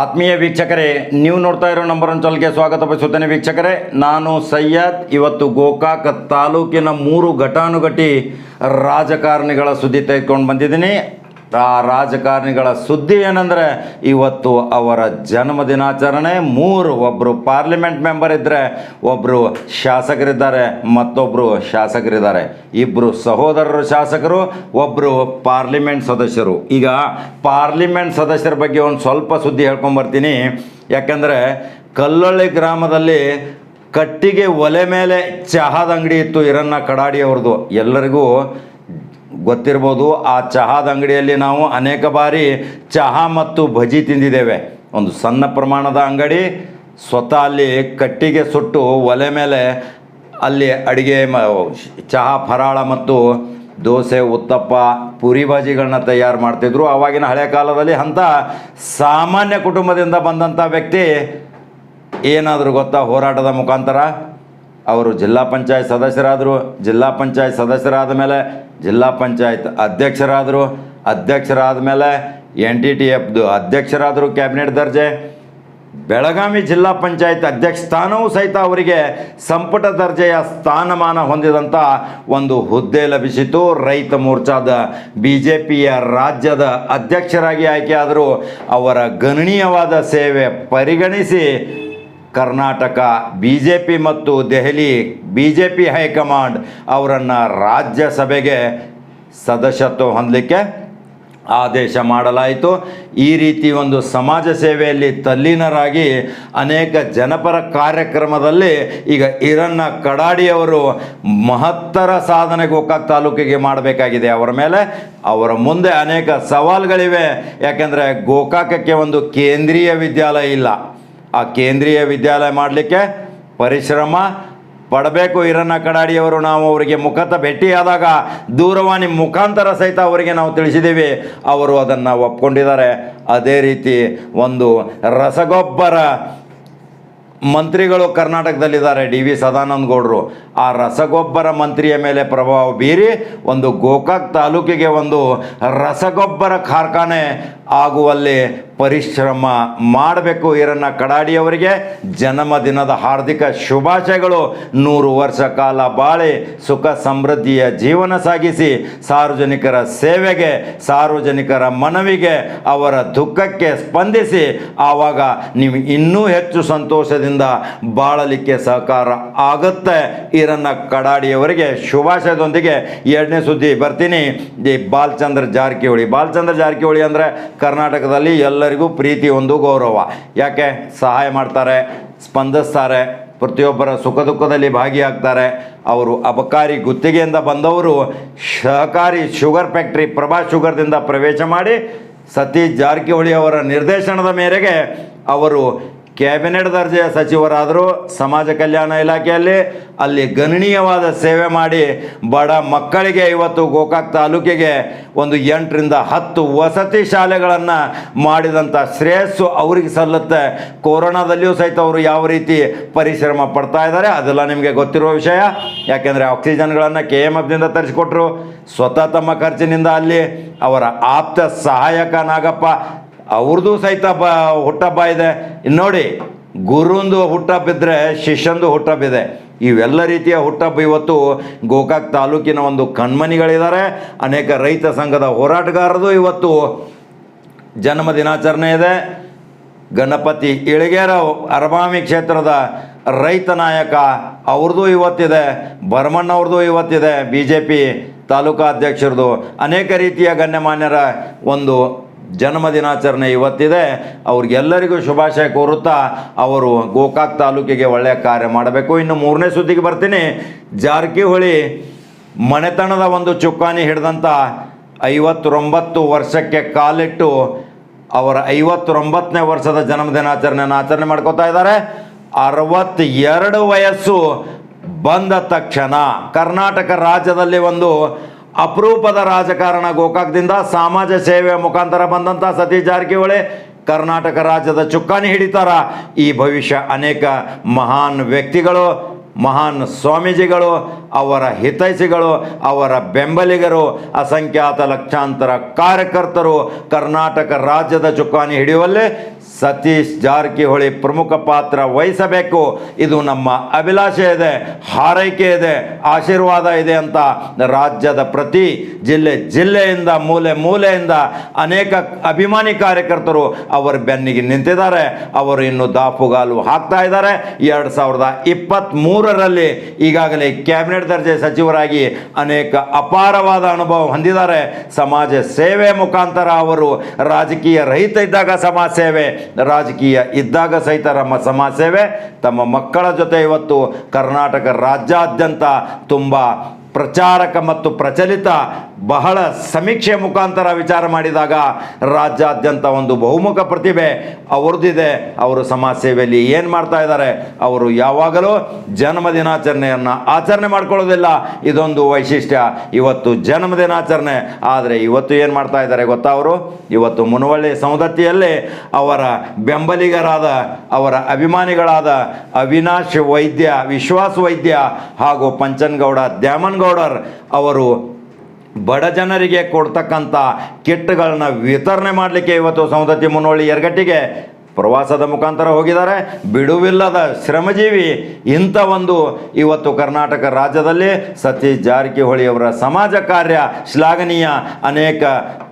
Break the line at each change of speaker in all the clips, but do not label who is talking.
ಆತ್ಮೀಯ ವೀಕ್ಷಕರೇ, ನೀವು ನೋಡ್ತಾ ಇರೋ ನಂಬರ್ ಚಾನಲ್ಗೆ ಸ್ವಾಗತ ಬಯಸುತ್ತೇನೆ ವೀಕ್ಷಕರೇ. ನಾನು ಸಯ್ಯದ್ ಇವತ್ತು ಗೋಕಾಕ ತಾಲೂಕಿನ ಮೂರು ಘಟಾನುಘಟಿ ರಾಜಕಾರಣಿಗಳ ಸುದ್ದಿ ತೆಗೆದುಕೊಂಡು ಬಂದಿದ್ದೀನಿ. ಆ ರಾಜಕಾರಣಿಗಳ ಸುದ್ದಿ ಏನಂದರೆ, ಇವತ್ತು ಅವರ ಜನ್ಮ ದಿನಾಚರಣೆ, ಮೂರು ಒಬ್ಬರು ಪಾರ್ಲಿಮೆಂಟ್ ಮೆಂಬರ್ ಇದ್ದರೆ ಒಬ್ಬರು ಶಾಸಕರಿದ್ದಾರೆ ಮತ್ತೊಬ್ಬರು ಶಾಸಕರಿದ್ದಾರೆ. ಇಬ್ಬರು ಸಹೋದರರು ಶಾಸಕರು ಒಬ್ಬರು ಪಾರ್ಲಿಮೆಂಟ್ ಸದಸ್ಯರು. ಈಗ ಪಾರ್ಲಿಮೆಂಟ್ ಸದಸ್ಯರ ಬಗ್ಗೆ ಒಂದು ಸ್ವಲ್ಪ ಸುದ್ದಿ ಹೇಳ್ಕೊಂಬರ್ತೀನಿ ಯಾಕಂದರೆ, ಕಲ್ಲೊಳ್ಳಿ ಗ್ರಾಮದಲ್ಲಿ ಕಟ್ಟಿಗೆ ಒಲೆ ಮೇಲೆ ಚಹಾದ ಅಂಗಡಿ ಇತ್ತು, ಇರನ್ನ ಕಡಾಡಿ ಅವ್ರದ್ದು. ಎಲ್ಲರಿಗೂ ಗೊತ್ತಿರ್ಬೋದು, ಆ ಚಹಾದ ಅಂಗಡಿಯಲ್ಲಿ ನಾವು ಅನೇಕ ಬಾರಿ ಚಹಾ ಮತ್ತು ಭಜಿ ತಿಂದಿದ್ದೇವೆ. ಒಂದು ಸಣ್ಣ ಪ್ರಮಾಣದ ಅಂಗಡಿ, ಸ್ವತಃ ಅಲ್ಲಿ ಕಟ್ಟಿಗೆ ಸುಟ್ಟು ಒಲೆ ಮೇಲೆ ಅಲ್ಲಿ ಅಡುಗೆ ಚಹಾ, ಫರಾಳ ಮತ್ತು ದೋಸೆ, ಉತ್ತಪ್ಪ, ಪುರಿ ಬಾಜಿಗಳನ್ನ ತಯಾರು ಮಾಡ್ತಿದ್ರು. ಆವಾಗಿನ ಹಳೆ ಕಾಲದಲ್ಲಿ ಅಂಥ ಸಾಮಾನ್ಯ ಕುಟುಂಬದಿಂದ ಬಂದಂಥ ವ್ಯಕ್ತಿ ಏನಾದರೂ ಗೊತ್ತಾ ಹೋರಾಟದ ಮುಖಾಂತರ? ಅವರು ಜಿಲ್ಲಾ ಪಂಚಾಯತ್ ಸದಸ್ಯರಾದರು, ಜಿಲ್ಲಾ ಪಂಚಾಯತ್ ಸದಸ್ಯರಾದ ಮೇಲೆ ಜಿಲ್ಲಾ ಪಂಚಾಯತ್ ಅಧ್ಯಕ್ಷರಾದರು ಅಧ್ಯಕ್ಷರಾದ ಮೇಲೆ ಎನ್ ಟಿ ಟಿ ಎಫ್ದು ಅಧ್ಯಕ್ಷರಾದರು ಕ್ಯಾಬಿನೆಟ್ ದರ್ಜೆ. ಬೆಳಗಾವಿ ಜಿಲ್ಲಾ ಪಂಚಾಯತ್ ಅಧ್ಯಕ್ಷ ಸ್ಥಾನವೂ ಸಹಿತ ಅವರಿಗೆ ಸಂಪುಟ ದರ್ಜೆಯ ಸ್ಥಾನಮಾನ ಹೊಂದಿದಂಥ ಒಂದು ಹುದ್ದೆ ಲಭಿಸಿತು ರೈತ ಮೋರ್ಚಾದ ಬಿ ಜೆ ಪಿಯ ರಾಜ್ಯದ ಅಧ್ಯಕ್ಷರಾಗಿ ಆಯ್ಕೆಯಾದರೂ. ಅವರ ಗಣನೀಯವಾದ ಸೇವೆ ಪರಿಗಣಿಸಿ ಕರ್ನಾಟಕ ಬಿ ಜೆ ಪಿ ಮತ್ತು Delhi B J P high command ಅವರನ್ನು ರಾಜ್ಯಸಭೆಗೆ ಸದಸ್ಯತ್ವ ಹೊಂದಲಿಕ್ಕೆ ಆದೇಶ ಮಾಡಲಾಯಿತು. ಈ ರೀತಿ ಒಂದು ಸಮಾಜ ಸೇವೆಯಲ್ಲಿ ತಲ್ಲೀನರಾಗಿ ಅನೇಕ ಜನಪರ ಕಾರ್ಯಕ್ರಮದಲ್ಲಿ ಈಗ ಈರಣ್ಣ ಕಡಾಡಿಯವರು ಮಹತ್ತರ ಸಾಧನೆ ಗೋಕಾಕ್ ತಾಲೂಕಿಗೆ ಮಾಡಬೇಕಾಗಿದೆ. ಅವರ ಮೇಲೆ ಅವರ ಮುಂದೆ ಅನೇಕ ಸವಾಲುಗಳಿವೆ. ಯಾಕೆಂದರೆ ಗೋಕಾಕಕ್ಕೆ ಒಂದು ಕೇಂದ್ರೀಯ ವಿದ್ಯಾಲಯ ಇಲ್ಲ. ಆ ಕೇಂದ್ರೀಯ ವಿದ್ಯಾಲಯ ಮಾಡಲಿಕ್ಕೆ ಪರಿಶ್ರಮ ಪಡಬೇಕು ಈರಣ್ಣ ಕಡಾಡಿಯವರು. ನಾವು ಅವರಿಗೆ ಮುಖತ ಭೇಟಿಯಾದಾಗ ದೂರವಾಣಿ ಮುಖಾಂತರ ಸಹಿತ ಅವರಿಗೆ ನಾವು ತಿಳಿಸಿದ್ದೀವಿ. ಅವರು ಅದನ್ನು ಒಪ್ಕೊಂಡಿದ್ದಾರೆ. ಅದೇ ರೀತಿ ಒಂದು ರಸಗೊಬ್ಬರ ಮಂತ್ರಿಗಳು ಕರ್ನಾಟಕದಲ್ಲಿದ್ದಾರೆ. ಡಿ ವಿ ಸದಾನಂದ ಗೌಡರು. ಆ ರಸಗೊಬ್ಬರ ಮಂತ್ರಿಯ ಮೇಲೆ ಪ್ರಭಾವ ಬೀರಿ ಒಂದು ಗೋಕಾಕ್ ತಾಲೂಕಿಗೆ ಒಂದು ರಸಗೊಬ್ಬರ ಕಾರ್ಖಾನೆ ಆಗುವಲ್ಲಿ ಪರಿಶ್ರಮ ಮಾಡಬೇಕು ಈರಣ್ಣ ಕಡಾಡಿಯವರಿಗೆ ಜನ್ಮದಿನದ ಹಾರ್ದಿಕ ಶುಭಾಶಯಗಳು. ನೂರು ವರ್ಷ ಕಾಲ ಬಾಳಿ ಸುಖ ಸಮೃದ್ಧಿಯ ಜೀವನ ಸಾಗಿಸಿ ಸಾರ್ವಜನಿಕರ ಸೇವೆಗೆ, ಸಾರ್ವಜನಿಕರ ಮನವಿಗೆ, ಅವರ ದುಃಖಕ್ಕೆ ಸ್ಪಂದಿಸಿ. ಆವಾಗ ನೀವು ಇನ್ನೂ ಹೆಚ್ಚು ಸಂತೋಷದಿಂದ ಬಾಳಲಿಕ್ಕೆ ಸಹಕಾರ ಆಗುತ್ತೆ. ಈರನ್ನ ಕಡಾಡಿಯವರಿಗೆ ಶುಭಾಶಯದೊಂದಿಗೆ ಎರಡನೇ ಸುದ್ದಿ ಬರ್ತೀನಿ. ಈ ಬಾಲ್ಚಂದ್ರ ಜಾರಕಿಹೊಳಿ. ಬಾಲ್ಚಂದ್ರ ಜಾರಕಿಹೊಳಿ ಅಂದರೆ ಕರ್ನಾಟಕದಲ್ಲಿ ಎಲ್ಲರಿಗೂ ಪ್ರೀತಿ ಒಂದು ಗೌರವ. ಯಾಕೆ? ಸಹಾಯ ಮಾಡ್ತಾರೆ, ಸ್ಪಂದಿಸ್ತಾರೆ, ಪ್ರತಿಯೊಬ್ಬರ ಸುಖ ದುಃಖದಲ್ಲಿ ಭಾಗಿಯಾಗ್ತಾರೆ. ಅವರು ಅಬಕಾರಿ ಗುತ್ತಿಗೆಯಿಂದ ಬಂದವರು ಸಹಕಾರಿ ಶುಗರ್ ಫ್ಯಾಕ್ಟ್ರಿ ಪ್ರಭಾ ಶುಗರ್ದಿಂದ ಪ್ರವೇಶ ಮಾಡಿ ಸತೀಶ್ ಜಾರಕಿಹೊಳಿ ಅವರ ನಿರ್ದೇಶನದ ಮೇರೆಗೆ ಅವರು ಕ್ಯಾಬಿನೆಟ್ ದರ್ಜೆಯ ಸಚಿವರಾದರು ಸಮಾಜ ಕಲ್ಯಾಣ ಇಲಾಖೆಯಲ್ಲಿ ಅಲ್ಲಿ ಗಣನೀಯವಾದ ಸೇವೆ ಮಾಡಿ ಬಡ ಮಕ್ಕಳಿಗೆ ಇವತ್ತು ಗೋಕಾಕ್ ತಾಲೂಕಿಗೆ ಒಂದು ಎಂಟರಿಂದ ಹತ್ತು ವಸತಿ ಶಾಲೆಗಳನ್ನು ಮಾಡಿದಂಥ ಶ್ರೇಯಸ್ಸು ಅವರಿಗೆ ಸಲ್ಲುತ್ತೆ. ಕೊರೋನಾದಲ್ಲಿಯೂ ಸಹಿತ ಅವರು ಯಾವ ರೀತಿ ಪರಿಶ್ರಮ ಪಡ್ತಾ ಇದ್ದಾರೆ ಅದೆಲ್ಲ ನಿಮಗೆ ಗೊತ್ತಿರುವ ವಿಷಯ. ಯಾಕೆಂದರೆ ಆಕ್ಸಿಜನ್ಗಳನ್ನು ಕೆ ಎಂ ಎಫ್ನಿಂದ ತರಿಸಿಕೊಟ್ರು. ಸ್ವತಃ ತಮ್ಮ ಖರ್ಚಿನಿಂದ ಅಲ್ಲಿ ಅವರ ಆಪ್ತ ಸಹಾಯಕ ನಾಗಪ್ಪ ಅವ್ರದ್ದು ಸಹಿತ ಬ ಹುಟ್ಟಹಬ್ಬ ಇದೆ. ನೋಡಿ, ಗುರುಂದು ಹುಟ್ಟಹಬ್ಬ ಇದ್ದರೆ ಶಿಷ್ಯಂದು ಹುಟ್ಟಹಬ್ಬ ಇದೆ. ಇವೆಲ್ಲ ರೀತಿಯ ಹುಟ್ಟಹಬ್ಬ ಇವತ್ತು ಗೋಕಾಕ್ ತಾಲೂಕಿನ ಒಂದು ಕಣ್ಮನಿಗಳಿದ್ದಾರೆ ಅನೇಕ ರೈತ ಸಂಘದ ಹೋರಾಟಗಾರರು ಇವತ್ತು ಜನ್ಮ ದಿನಾಚರಣೆ ಇದೆ. ಗಣಪತಿ ಇಳಿಗೇರ ಅರಬಾಮಿ ಕ್ಷೇತ್ರದ ರೈತ ನಾಯಕ ಅವ್ರದ್ದು ಇವತ್ತಿದೆ. ಭರಮಣ್ಣವ್ರದ್ದು ಇವತ್ತಿದೆ. ಬಿ ಜೆ ಪಿ ತಾಲೂಕಾ ಅಧ್ಯಕ್ಷರದು ಅನೇಕ ರೀತಿಯ ಗಣ್ಯಮಾನ್ಯರ ಒಂದು ಜನ್ಮ ದಿನಾಚರಣೆ ಇವತ್ತಿದೆ. ಅವ್ರಿಗೆಲ್ಲರಿಗೂ ಶುಭಾಶಯ ಕೋರುತ್ತಾ ಅವರು ಗೋಕಾಕ್ ತಾಲೂಕಿಗೆ ಒಳ್ಳೆಯ ಕಾರ್ಯ ಮಾಡಬೇಕು. ಇನ್ನು ಮೂರನೇ ಸುದ್ದಿಗೆ ಬರ್ತೀನಿ. ಜಾರಕಿಹೊಳಿ ಮನೆತನದ ಒಂದು ಚುಕ್ಕಾಣಿ ಹಿಡಿದಂಥ ಐವತ್ತೊಂಬತ್ತು ವರ್ಷಕ್ಕೆ ಕಾಲಿಟ್ಟು ಅವರ ಐವತ್ತೊಂಬತ್ತನೇ ವರ್ಷದ ಜನ್ಮದಿನಾಚರಣೆಯನ್ನು ಆಚರಣೆ ಮಾಡ್ಕೋತಾ ಇದ್ದಾರೆ. ಅರವತ್ತೆರಡು ವಯಸ್ಸು ಬಂದ ತಕ್ಷಣ ಕರ್ನಾಟಕ ರಾಜ್ಯದಲ್ಲಿ ಒಂದು ಅಪರೂಪದ ರಾಜಕಾರಣ ಗೋಕಾಕ್ದಿಂದ ಸಮಾಜ ಸೇವೆಯ ಮುಖಾಂತರ ಬಂದಂಥ ಸತೀಶ್ ಜಾರಕಿಹೊಳಿ, ಕರ್ನಾಟಕ ರಾಜ್ಯದ ಚುಕ್ಕಾಣಿ ಹಿಡಿತಾರ. ಈ ಭವಿಷ್ಯ ಅನೇಕ ಮಹಾನ್ ವ್ಯಕ್ತಿಗಳು, ಮಹಾನ್ ಸ್ವಾಮೀಜಿಗಳು, ಅವರ ಹಿತೈಷಿಗಳು, ಅವರ ಬೆಂಬಲಿಗರು, ಅಸಂಖ್ಯಾತ ಲಕ್ಷಾಂತರ ಕಾರ್ಯಕರ್ತರು ಕರ್ನಾಟಕ ರಾಜ್ಯದ ಚುಕ್ಕಾಣಿ ಹಿಡಿಯುವಲ್ಲಿ ಸತೀಶ್ ಜಾರಕಿಹೊಳಿ ಪ್ರಮುಖ ಪಾತ್ರ ವಹಿಸಬೇಕು. ಇದು ನಮ್ಮ ಅಭಿಲಾಷೆ ಇದೆ, ಹಾರೈಕೆ ಇದೆ, ಆಶೀರ್ವಾದ ಇದೆ ಅಂತ ರಾಜ್ಯದ ಪ್ರತಿ ಜಿಲ್ಲೆ ಜಿಲ್ಲೆಯಿಂದ, ಮೂಲೆ ಮೂಲೆಯಿಂದ ಅನೇಕ ಅಭಿಮಾನಿ ಕಾರ್ಯಕರ್ತರು ಅವರ ಬೆನ್ನಿಗೆ ನಿಂತಿದ್ದಾರೆ. ಅವರು ಇನ್ನು ದಾಪುಗಾಲು ಹಾಕ್ತಾ ಇದ್ದಾರೆ. ಎರಡು ಸಾವಿರದ ಇಪ್ಪತ್ತ್ಮೂರರಲ್ಲಿ ಈಗಾಗಲೇ ಕ್ಯಾಬಿನೆಟ್ ದರ್ಜೆ ಸಚಿವರಾಗಿ ಅನೇಕ ಅಪಾರವಾದ ಅನುಭವ ಹೊಂದಿದ್ದಾರೆ. ಸಮಾಜ ಸೇವೆ ಮುಖಾಂತರ ಅವರು ರಾಜಕೀಯ ರಹಿತ ಇದ್ದಾಗ ಸಮಾಜ ಸೇವೆ ರಾಜಕೀಯ ಇದ್ದಾಗ ಸಹಿತ ನಮ್ಮ ಸಮಾಜ ಸೇವೆ, ತಮ್ಮ ಮಕ್ಕಳ ಜೊತೆ ಇವತ್ತು ಕರ್ನಾಟಕ ರಾಜ್ಯಾದ್ಯಂತ ತುಂಬ ಪ್ರಚಾರಕ ಮತ್ತು ಪ್ರಚಲಿತ ಬಹಳ ಸಮೀಕ್ಷೆ ಮುಖಾಂತರ ವಿಚಾರ ಮಾಡಿದಾಗ ರಾಜ್ಯಾದ್ಯಂತ ಒಂದು ಬಹುಮುಖ ಪ್ರತಿಭೆ ಅವ್ರದ್ದಿದೆ ಅವರು ಸಮಾಜ ಸೇವೆಯಲ್ಲಿ ಏನು ಮಾಡ್ತಾ ಇದ್ದಾರೆ? ಅವರು ಯಾವಾಗಲೂ ಜನ್ಮ ದಿನಾಚರಣೆಯನ್ನು ಆಚರಣೆ ಮಾಡ್ಕೊಳ್ಳೋದಿಲ್ಲ. ಇದೊಂದು ವೈಶಿಷ್ಟ್ಯ. ಇವತ್ತು ಜನ್ಮ ದಿನಾಚರಣೆ. ಆದರೆ ಇವತ್ತು ಏನು ಮಾಡ್ತಾ ಇದ್ದಾರೆ ಗೊತ್ತಾ ಅವರು? ಇವತ್ತು ಮುನವಳ್ಳಿ ಸೌದತ್ತಿಯಲ್ಲಿ ಅವರ ಬೆಂಬಲಿಗರಾದ, ಅವರ ಅಭಿಮಾನಿಗಳಾದ ಅವಿನಾಶ್ ವೈದ್ಯ, ವಿಶ್ವಾಸ್ ವೈದ್ಯ ಹಾಗೂ ಪಂಚನ್ಗೌಡ ದ್ಯಾಮನ್ಗೌಡರ್ ಅವರು ಬಡ ಜನರಿಗೆ ಕೊಡ್ತಕ್ಕಂಥ ಕಿಟ್ಗಳನ್ನ ವಿತರಣೆ ಮಾಡಲಿಕ್ಕೆ ಇವತ್ತು ಸೌಂದತಿ ಮುನ್ನೋಳಿ ಎರಗಟ್ಟಿಗೆ ಪ್ರವಾಸದ ಮುಖಾಂತರ ಹೋಗಿದ್ದಾರೆ. ಬಿಡುವಿಲ್ಲದ ಶ್ರಮಜೀವಿ ಇಂಥ ಒಂದು ಇವತ್ತು ಕರ್ನಾಟಕ ರಾಜ್ಯದಲ್ಲಿ ಸತೀಶ್ ಜಾರಕಿಹೊಳಿ ಅವರ ಸಮಾಜ ಕಾರ್ಯ ಶ್ಲಾಘನೀಯ ಅನೇಕ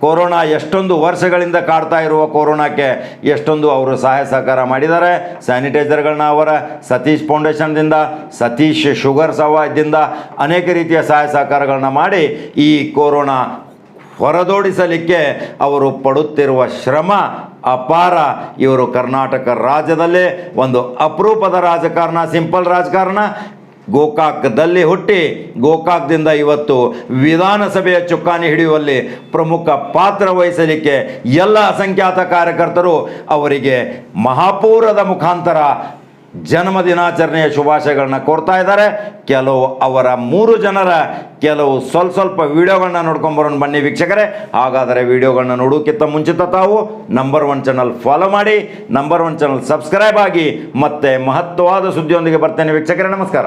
ಕೊರೋನಾ ಎಷ್ಟೊಂದು ವರ್ಷಗಳಿಂದ ಕಾಡ್ತಾ ಇರುವ ಕೊರೋನಾಕ್ಕೆ ಎಷ್ಟೊಂದು ಅವರು ಸಹಾಯ ಸಹಕಾರ ಮಾಡಿದ್ದಾರೆ. ಸ್ಯಾನಿಟೈಸರ್ಗಳನ್ನ ಅವರ ಸತೀಶ್ ಫೌಂಡೇಶನ್ದಿಂದ, ಸತೀಶ್ ಶುಗರ್ ಸವಾಯದಿಂದ ಅನೇಕ ರೀತಿಯ ಸಹಾಯ ಸಹಕಾರಗಳನ್ನ ಮಾಡಿ ಈ ಕೊರೋನಾ ಹೊರದೋಡಿಸಲಿಕ್ಕೆ ಅವರು ಪಡುತ್ತಿರುವ ಶ್ರಮ ಅಪಾರ. ಇವರು ಕರ್ನಾಟಕ ರಾಜ್ಯದಲ್ಲೇ ಒಂದು ಅಪರೂಪದ ರಾಜಕಾರಣ, ಸಿಂಪಲ್ ರಾಜಕಾರಣ. ಗೋಕಾಕ್ದಲ್ಲಿ ಹುಟ್ಟಿ ಗೋಕಾಕ್ದಿಂದ ಇವತ್ತು ವಿಧಾನಸಭೆಯ ಚುಕ್ಕಾಣಿ ಹಿಡಿಯುವಲ್ಲಿ ಪ್ರಮುಖ ಪಾತ್ರ ವಹಿಸಲಿಕ್ಕೆ ಎಲ್ಲ ಅಸಂಖ್ಯಾತ ಕಾರ್ಯಕರ್ತರು ಅವರಿಗೆ ಮಹಾಪೂರದ ಮುಖಾಂತರ ಜನ್ಮ ದಿನಾಚರಣೆಯ ಶುಭಾಶಯಗಳನ್ನ ಕೋರ್ತಾ ಇದ್ದಾರೆ. ಕೆಲವು ಅವರ ಮೂರು ಜನರ ಕೆಲವು ಸ್ವಲ್ಪ ಸ್ವಲ್ಪ ವಿಡಿಯೋಗಳನ್ನ ನೋಡ್ಕೊಂಬರೋಣ ಬನ್ನಿ ವೀಕ್ಷಕರೇ. ಹಾಗಾದರೆ ವಿಡಿಯೋಗಳನ್ನ ನೋಡೋಕ್ಕಿಂತ ಮುಂಚಿತ ತಾವು ನಂಬರ್ ಒನ್ ಚಾನಲ್ ಫಾಲೋ ಮಾಡಿ ನಂಬರ್ ಒನ್ ಚಾನಲ್ ಸಬ್ಸ್ಕ್ರೈಬ್ ಆಗಿ ಮತ್ತೆ ಮಹತ್ವವಾದ ಸುದ್ದಿಯೊಂದಿಗೆ ಬರ್ತೇನೆ ವೀಕ್ಷಕರೇ. ನಮಸ್ಕಾರ.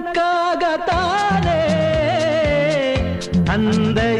ಹೂವು ನಕ್ಕಾಗ ತಾನೇ ಅಂದ ಇರ